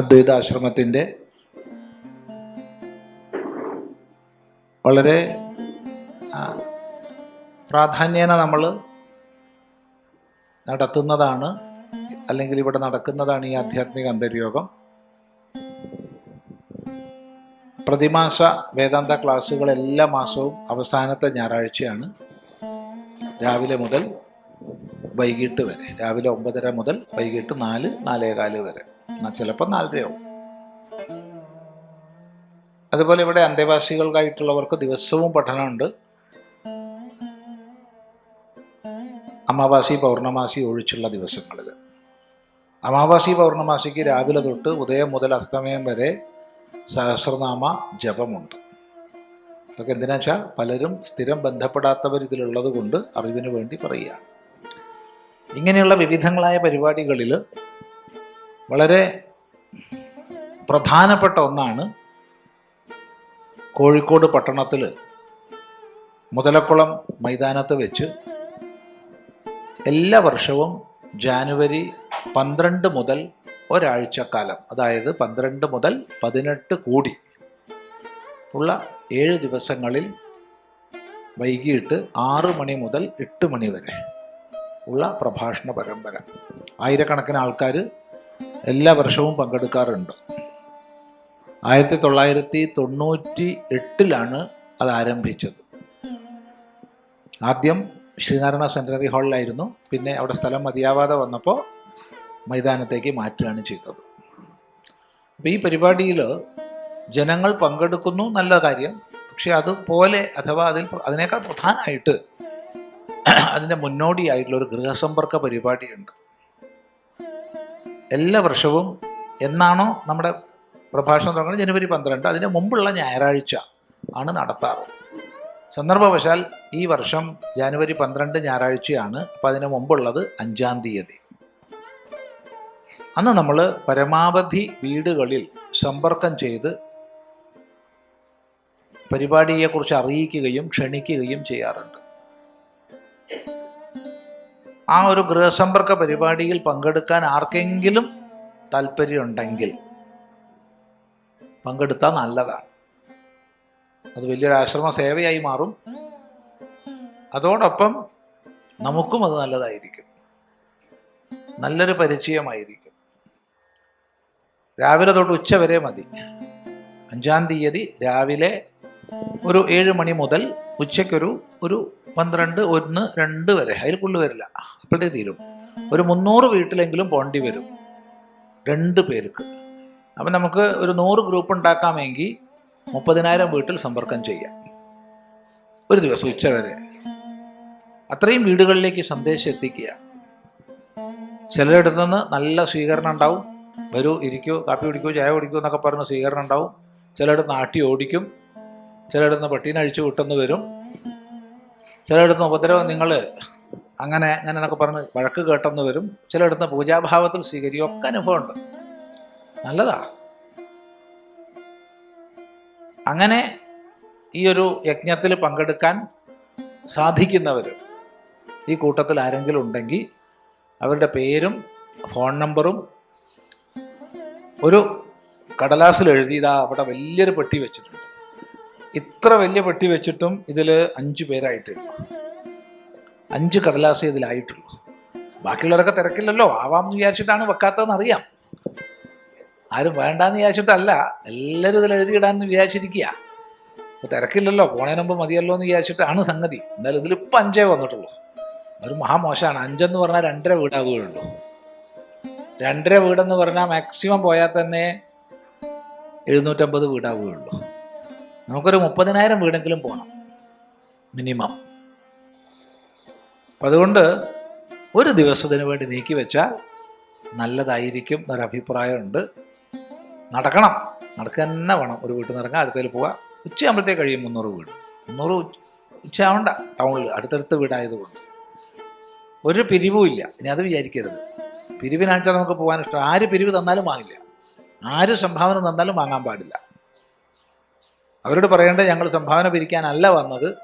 അദ്വൈതാശ്രമത്തിന്റെ വളരെ പ്രാധാന്യേന നമ്മൾ നടത്തുന്നതാണ് അല്ലെങ്കിൽ ഇവിടെ നടക്കുന്നതാണ് ഈ ആധ്യാത്മിക അന്തര്യോഗം. പ്രതിമാസ വേദാന്ത ക്ലാസ്സുകൾ എല്ലാ മാസവും അവസാനത്തെ ഞായറാഴ്ചയാണ്. രാവിലെ മുതൽ വൈകിട്ട് വരെ രാവിലെ ഒമ്പതര മുതൽ വൈകിട്ട് നാല് നാലേകാൽ വരെ. ചിലപ്പോൾ നാലരയാവും. അതുപോലെ ഇവിടെ അന്തേവാസികൾക്കായിട്ടുള്ളവർക്ക് ദിവസവും പഠനമുണ്ട്. അമാവാസി പൗർണമാസി ഒഴിച്ചുള്ള ദിവസങ്ങളിൽ അമാവാസി പൗർണമാസിക്ക് രാവിലെ തൊട്ട് ഉദയം മുതൽ അസ്തമയം വരെ സഹസ്രനാമ ജപമുണ്ട്. അതൊക്കെ എന്തിനാ വെച്ചാൽ പലരും സ്ഥിരം ബന്ധപ്പെടാത്തവർ ഇതിലുള്ളത് കൊണ്ട് അറിവിന് വേണ്ടി പറയുക ഇങ്ങനെയുള്ള വിവിധങ്ങളായ പരിപാടികളിൽ വളരെ പ്രധാനപ്പെട്ട ഒന്നാണ് കോഴിക്കോട് പട്ടണത്തിൽ മുതലക്കുളം മൈതാനത്ത് വെച്ച് എല്ലാ വർഷവും ജാനുവരി പന്ത്രണ്ട് മുതൽ ഒരാഴ്ചക്കാലം അതായത് പന്ത്രണ്ട് മുതൽ പതിനെട്ട് കൂടി ഉള്ള ഏഴ് ദിവസങ്ങളിൽ വൈകിട്ട് ആറ് മണി മുതൽ എട്ട് മണി വരെ ഉള്ള പ്രഭാഷണ പരമ്പര. ആയിരക്കണക്കിന് ആൾക്കാർ എല്ലാ വർഷവും പങ്കെടുക്കാറുണ്ട്. ആയിരത്തി തൊള്ളായിരത്തി തൊണ്ണൂറ്റി എട്ടിലാണ് അത് ആരംഭിച്ചത്. ആദ്യം ശ്രീനാരായണ സെന്ററി ഹാളിലായിരുന്നു. പിന്നെ അവിടെ സ്ഥലം മതിയാവാതെ വന്നപ്പോൾ മൈതാനത്തേക്ക് മാറ്റുകയാണ് ചെയ്തത്. അപ്പോൾ ഈ പരിപാടിയിൽ ജനങ്ങൾ പങ്കെടുക്കുന്നു നല്ല കാര്യം. പക്ഷെ അതുപോലെ അഥവാ അതിൽ അതിനേക്കാൾ പ്രധാനമായിട്ട് അതിന്റെ മുന്നോടിയായിട്ടുള്ള ഒരു ഗൃഹസമ്പർക്ക പരിപാടിയുണ്ട്. എല്ലാ വർഷവും എന്നാണോ നമ്മുടെ പ്രഭാഷണം തുടങ്ങുന്നത്? ജനുവരി പന്ത്രണ്ട്. അതിന് മുമ്പുള്ള ഞായറാഴ്ച ആണ് നടത്താറ്. സന്ദർഭവശാൽ ഈ വർഷം ജാനുവരി പന്ത്രണ്ട് ഞായറാഴ്ചയാണ്. അപ്പം അതിന് മുമ്പുള്ളത് അഞ്ചാം തീയതി. അന്ന് നമ്മൾ പരമാവധി വീടുകളിൽ സമ്പർക്കം ചെയ്ത് പരിപാടിയെക്കുറിച്ച് അറിയിക്കുകയും ക്ഷണിക്കുകയും ചെയ്യാറുണ്ട്. ആ ഒരു ഗൃഹസമ്പർക്ക പരിപാടിയിൽ പങ്കെടുക്കാൻ ആർക്കെങ്കിലും താല്പര്യമുണ്ടെങ്കിൽ പങ്കെടുത്താൽ നല്ലതാണ്. അത് വലിയൊരു ആശ്രമ സേവയായി മാറും. അതോടൊപ്പം നമുക്കും അത് നല്ലതായിരിക്കും. നല്ലൊരു പരിചയമായിരിക്കും. രാവിലെ തൊട്ട് ഉച്ച വരെ മതി. അഞ്ചാം തീയതി രാവിലെ ഒരു ഏഴ് മണി മുതൽ ഉച്ചയ്ക്കൊരു ഒരു പന്ത്രണ്ട് ഒന്ന് രണ്ട് വരെ. അതിൽ കൊള്ളുവരില്ല അപ്പോഴത്തേക്ക് തീരും. ഒരു മുന്നൂറ് വീട്ടിലെങ്കിലും പോണ്ടി വരും. രണ്ട് പേർക്ക്. അപ്പം നമുക്ക് ഒരു നൂറ് ഗ്രൂപ്പ് ഉണ്ടാക്കാമെങ്കിൽ മുപ്പതിനായിരം വീട്ടിൽ സമ്പർക്കം ചെയ്യാം. ഒരു ദിവസം ഉച്ച വരെ. അത്രയും വീടുകളിലേക്ക് സന്ദേശം എത്തിക്കുക. ചിലരിടത്തു നിന്ന് നല്ല സ്വീകരണം ഉണ്ടാവും. വരൂ ഇരിക്കൂ കാപ്പി കുടിക്കൂ ചായ കുടിക്കൂ എന്നൊക്കെ പറഞ്ഞ് സ്വീകരണം ഉണ്ടാവും. ചിലയിടത്ത് നാട്ടി ഓടിക്കും. ചിലയിടത്ത് പട്ടീനെ അഴിച്ചു വിട്ടെന്ന് വരും. ചിലയിടത്ത് ഉപദ്രവം നിങ്ങൾ അങ്ങനെ അങ്ങനെ എന്നൊക്കെ പറഞ്ഞ് വഴക്ക് കേട്ടെന്ന് വരും. ചിലയിടത്ത് പൂജാഭാവത്തിൽ സ്വീകരിക്കും ഒക്കെ അനുഭവമുണ്ട്. നല്ലതാ. അങ്ങനെ ഈ ഒരു യജ്ഞത്തിൽ പങ്കെടുക്കാൻ സാധിക്കുന്നവർ ഈ കൂട്ടത്തിൽ ആരെങ്കിലും ഉണ്ടെങ്കിൽ അവരുടെ പേരും ഫോൺ നമ്പറും ഒരു കടലാസിൽ എഴുതി ഇതാ അവിടെ വലിയൊരു പെട്ടി വെച്ചിട്ടുണ്ട്. ഇത്ര വലിയ പെട്ടി വെച്ചിട്ടും ഇതിൽ അഞ്ച് പേരായിട്ട്. അഞ്ച് കടലാസ് ഇതിലായിട്ടുള്ളൂ. ബാക്കിയുള്ളവരൊക്കെ തിരക്കില്ലല്ലോ ആവാമെന്ന് വിചാരിച്ചിട്ടാണ് വെക്കാത്തതെന്ന് അറിയാം. ആരും വേണ്ടാന്ന് വിചാരിച്ചിട്ടല്ല എല്ലാവരും ഇതിൽ എഴുതിയിടാന്ന് വിചാരിച്ചിരിക്കുക. അപ്പോൾ തിരക്കില്ലല്ലോ പോണേന് മുമ്പ് മതിയല്ലോ എന്ന് വിചാരിച്ചിട്ടാണ് സംഗതി. എന്നാലും ഇതിലിപ്പോൾ അഞ്ചേ വന്നിട്ടുള്ളൂ. ഒരു മഹാമോശമാണ്. അഞ്ചെന്ന് പറഞ്ഞാൽ രണ്ടര വീടാവുകയുള്ളൂ. രണ്ടര വീടെന്ന് പറഞ്ഞാൽ മാക്സിമം പോയാൽ തന്നെ എഴുന്നൂറ്റമ്പത് വീടാവുകയുള്ളൂ. നമുക്കൊരു മുപ്പതിനായിരം വീടെങ്കിലും പോകണം മിനിമം. അപ്പം അതുകൊണ്ട് ഒരു ദിവസത്തിന് വേണ്ടി നീക്കി വെച്ചാൽ നല്ലതായിരിക്കും എന്നൊരു അഭിപ്രായമുണ്ട്. നടക്കണം. നടക്കുക തന്നെ വേണം. ഒരു വീട്ടിൽ നിന്ന് ഇറങ്ങാം അടുത്തതിൽ പോവുക. ഉച്ചയാകുമ്പോഴത്തേക്ക് കഴിയും മുന്നൂറ് വീട്. മുന്നൂറ് ഉച്ച- ഉച്ചയാവണ്ട. ടൗണിൽ അടുത്തടുത്ത് വീടായതുകൊണ്ട്. ഒരു പിരിവും ഇല്ല. ഇനി അത് വിചാരിക്കരുത്. പിരിവിനാഴ്ച നമുക്ക് പോകാൻ ഇഷ്ടം. ആര് പിരിവ് തന്നാലും വാങ്ങില്ല. ആര് സംഭാവന തന്നാലും വാങ്ങാൻ പാടില്ല. അവരോട് പറയേണ്ടത് ഞങ്ങൾ സംഭാവന പിരിക്കാനല്ല വന്നത്.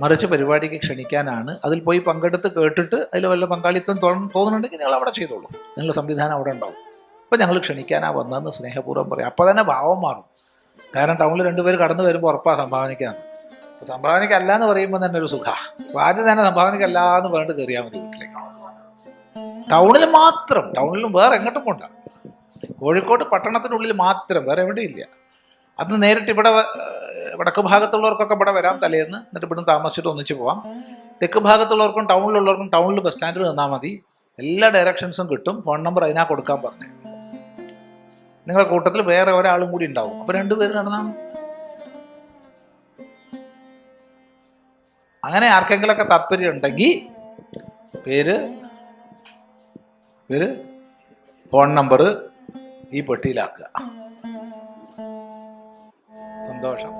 മറിച്ച് പരിപാടിക്ക് ക്ഷണിക്കാനാണ്. അതിൽ പോയി പങ്കെടുത്ത് കേട്ടിട്ട് അതിൽ വല്ല പങ്കാളിത്തം തോന്ന- തോന്നുന്നുണ്ടെങ്കിൽ നിങ്ങൾ അവിടെ ചെയ്തോളൂ. നിങ്ങളുടെ സംവിധാനം അവിടെ ഉണ്ടാവും. അപ്പോൾ ഞങ്ങൾ ക്ഷണിക്കാനാണ് വന്നതെന്ന് സ്നേഹപൂർവം പറയും. അപ്പോൾ തന്നെ ഭാവം മാറും. കാരണം ടൗണിൽ രണ്ടുപേർ കടന്നു വരുമ്പോൾ ഉറപ്പാണ് സംഭാവനയ്ക്കാണ്. സംഭാവനയ്ക്കല്ല എന്ന് പറയുമ്പോൾ തന്നെ ഒരു സുഖ. അപ്പോൾ ആദ്യം തന്നെ സംഭാവനയ്ക്കല്ല എന്ന് പറഞ്ഞിട്ട് കയറിയാൽ മതി വീട്ടിലേക്ക്. ടൗണിൽ മാത്രം ടൗണിലും വേറെ എങ്ങോട്ടും പോണ്ട. കോഴിക്കോട് പട്ടണത്തിനുള്ളിൽ മാത്രം വേറെ എവിടെയില്ല അന്ന് നേരിട്ട് ഇവിടെ വടക്ക് ഭാഗത്തുള്ളവർക്കൊക്കെ ഇവിടെ വരാം തലേന്ന്. എന്നിട്ട് ഇവിടുന്ന് താമസിച്ചിട്ട് ഒന്നിച്ച് പോവാം. തെക്ക് ഭാഗത്തുള്ളവർക്കും ടൗണിലുള്ളവർക്കും ടൗണിൽ ബസ് സ്റ്റാൻഡിൽ നിന്നാൽ മതി. എല്ലാ ഡയറക്ഷൻസും കിട്ടും. ഫോൺ നമ്പർ അതിനാ കൊടുക്കാൻ പറഞ്ഞു. നിങ്ങളുടെ കൂട്ടത്തിൽ വേറെ ഒരാളും കൂടി ഉണ്ടാവും. അപ്പൊ രണ്ടുപേരും നടന്നാൽ മതി. അങ്ങനെ ആർക്കെങ്കിലൊക്കെ താല്പര്യം ഉണ്ടെങ്കിൽ പേര് പേര് ഫോൺ നമ്പർ ഈ പെട്ടിയിലാക്കുക. സന്തോഷം.